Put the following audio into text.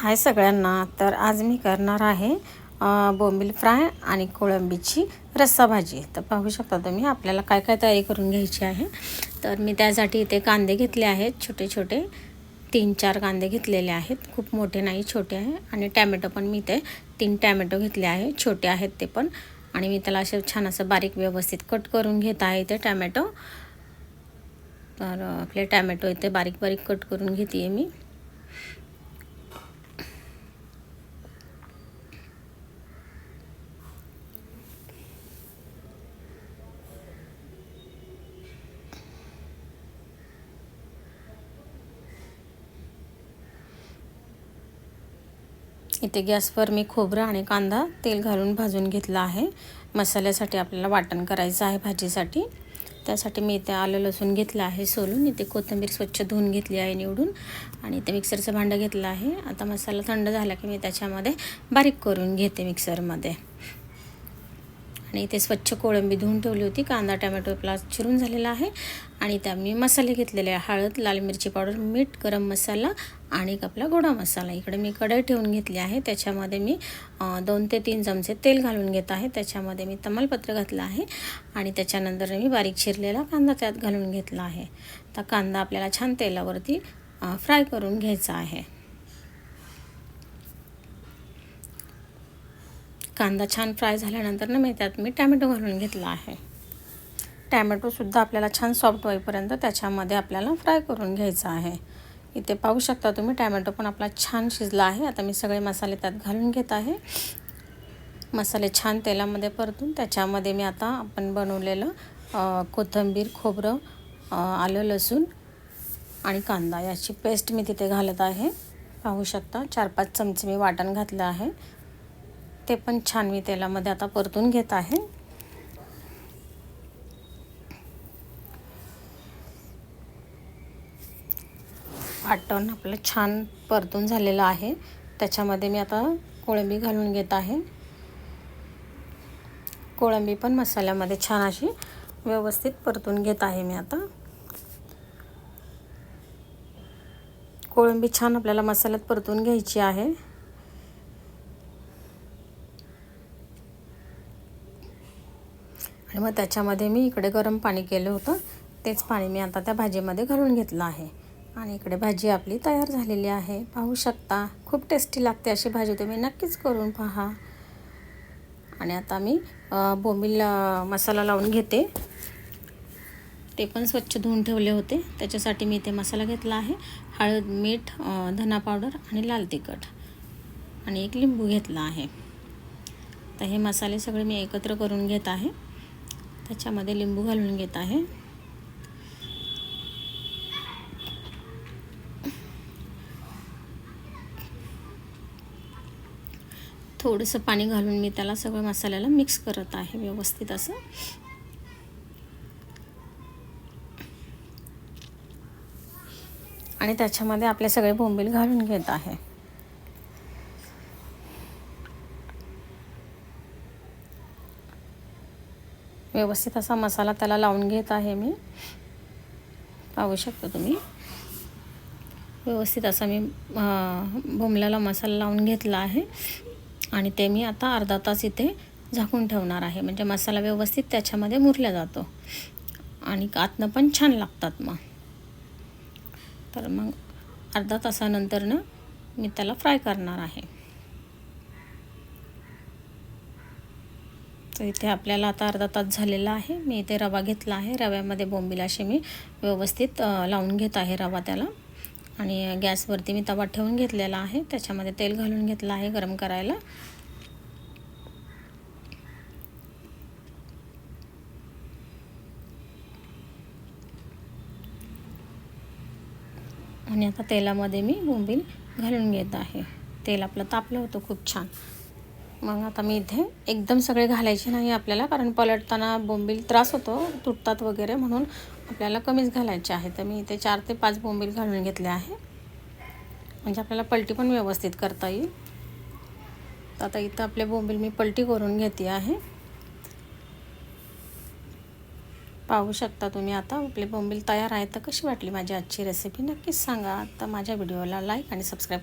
हाय सगळ्यांना. तर आज मी करणार आहे बोंबील फ्राय आणि कोळंबीची रस्सा भाजी तर पाहू शकता तुम्ही आपल्याला काय काय तयारी करून घ्यायची आहे. तर मी त्यासाठी इथे कांदे घेतले आहेत छोटे छोटे तीन चार कांदे घेतलेले आहेत. खूप मोठे नाही छोटे आहे. आणि टॅमॅटो पण मी इथे तीन टॅमॅटो घेतले आहे छोटे आहेत ते पण. आणि मी त्याला असे छान असं बारीक व्यवस्थित कट करून घेत आहे इथे टॅमॅटो. तर आपले टॅमॅटो इथे बारीक बारीक कट करून घेते आहे मी. इथे गॅसवर मी खोबरं आणि कांदा तेल घालून भाजून घेतला आहे. मसाल्यासाठी आपल्याला वाटण करायचं आहे भाजीसाठी. त्यासाठी मी इथे आलं लसूण घेतलं आहे सोलून. इथे कोथिंबीर स्वच्छ धुवून घेतली आहे निवडून. आणि इथे मिक्सरचं भांडं घेतलं आहे. आता मसाला थंड झाला की मी त्याच्यामध्ये बारीक करून घेते मिक्सरमध्ये. आणि इथे स्वच्छ कोळंबी धुवून ठेवली होती. कांदा टमॅटो प्लास चिरून झालेला आहे. आणि त्या मी मसाले घेतलेले आहे. हळद लाल मिरची पावडर मीठ गरम मसाला आणि एक आपला गोडा मसाला. इकडे मी कढई ठेवून घेतली आहे. त्याच्यामध्ये मी दोन ते तीन चमचे तेल घालून घेत आहे. त्याच्यामध्ये मी तमालपत्र घातलं आहे. आणि त्याच्यानंतर मी बारीक चिरलेला कांदा त्यात घालून घेतला आहे. तर कांदा आपल्याला छान तेलावरती फ्राय करून घ्यायचा आहे. कांदा छान फ्राय झाल्यानंतर ना मी त्यात मी टॅमॅटो घालून घेतला आहे. टॅमॅटोसुद्धा आपल्याला छान सॉफ्ट होईपर्यंत त्याच्यामध्ये आपल्याला फ्राय करून घ्यायचं आहे. इथे पाहू शकता तुम्ही टॅमॅटो पण आपला छान शिजला आहे. आता मी सगळे मसाले त्यात घालून घेत आहे. मसाले छान तेलामध्ये परतून त्याच्यामध्ये मी आता आपण बनवलेलं कोथंबीर कोथिंबीर खोबरं आलं लसूण आणि कांदा याची पेस्ट मी तिथे घालत आहे. पाहू शकता चार पाच चमचे मी वाटण घातलं आहे. ते पण छान मी तेलामध्ये आता परतून घेत आहे. वाटण आपलं छान परतून झालेलं आहे. त्याच्यामध्ये मी आता कोळंबी घालून घेत आहे. कोळंबी पण मसाल्यामध्ये छान अशी व्यवस्थित परतून घेत आहे मी आता. कोळंबी छान आपल्याला मसाल्यात परतून घ्यायची आहे. आणि मग त्याच्यामध्ये मी इकडे गरम पाणी केलं होतं. तेच पाणी मी आता त्या भाजीमध्ये घालून घेतलं आहे. आणि इकडे भाजी आपली तयार झालेली आहे. पाहू शकता खूप टेस्टी लागते अशी भाजी तुम्ही नक्कीच करून पहा. आणि आता मी बोंबील मसाला लावून घेते. ते पण स्वच्छ धुवून ठेवले होते. त्याच्यासाठी मी इथे मसाला घेतला आहे. हळद मीठ धना पावडर आणि लाल तिखट. आणि एक लिंबू घेतला आहे. तर हे मसाले सगळे मी एकत्र करून घेत आहे. त्याच्यामध्ये लिंबू घालून घेत आहे. थोडंसं पाणी घालून मी त्याला सगळं मसाल्याला मिक्स करत आहे व्यवस्थित असं. आणि त्याच्यामध्ये आपले सगळे बोंबील घालून घेत आहे. व्यवस्थित असा मसाला त्याला लावून घेत आहे मी. पाहू शकता तुम्ही. व्यवस्थित असा मी बोंबल्याला मसाला लावून घेतला आहे. आणि ते मी आता अर्धा तास इथे झाकून ठेवणार आहे. म्हणजे मसाला व्यवस्थित त्याच्यामध्ये मुरला जातो. आणि आतनं पण छान लागतात मग. तर मग अर्धा तासानंतरनं मी त्याला फ्राय करणार आहे. तर इथे आपल्याला आता अर्धा तास झालेला आहे. मी इथे रवा घेतला आहे. रव्यामध्ये बोंबील असे मी व्यवस्थित लावून घेत आहे रवा त्याला. आणि गॅसवरती मी तवा ठेवून घेतलेला आहे. त्याच्यामध्ये तेल घालून घेतलं आहे गरम करायला. आणि आता तेलामध्ये मी बोंबील घालून घेत आहे. तेल आपलं तापलं होतं खूप छान. मग आता मी इथे एकदम सगळे घालायचे नाही आपल्याला कारण पलटताना बोंबील त्रास होतो तुटतात वगैरे म्हणून आपल्याला कमीच घालायचे आहे. तर मी इथे चार ते पाच बोंबील घालून घेतले आहे. म्हणजे आपल्याला पलटी पण व्यवस्थित करता येईल. तर आता इथं आपले बोंबील मी पलटी करून घेते आहे. पाहू शकता तुम्ही आता आपले बोंबील तयार आहे. तर कशी वाटली माझी आजची रेसिपी नक्कीच सांगा. तर माझ्या व्हिडिओला लाईक आणि सबस्क्राईब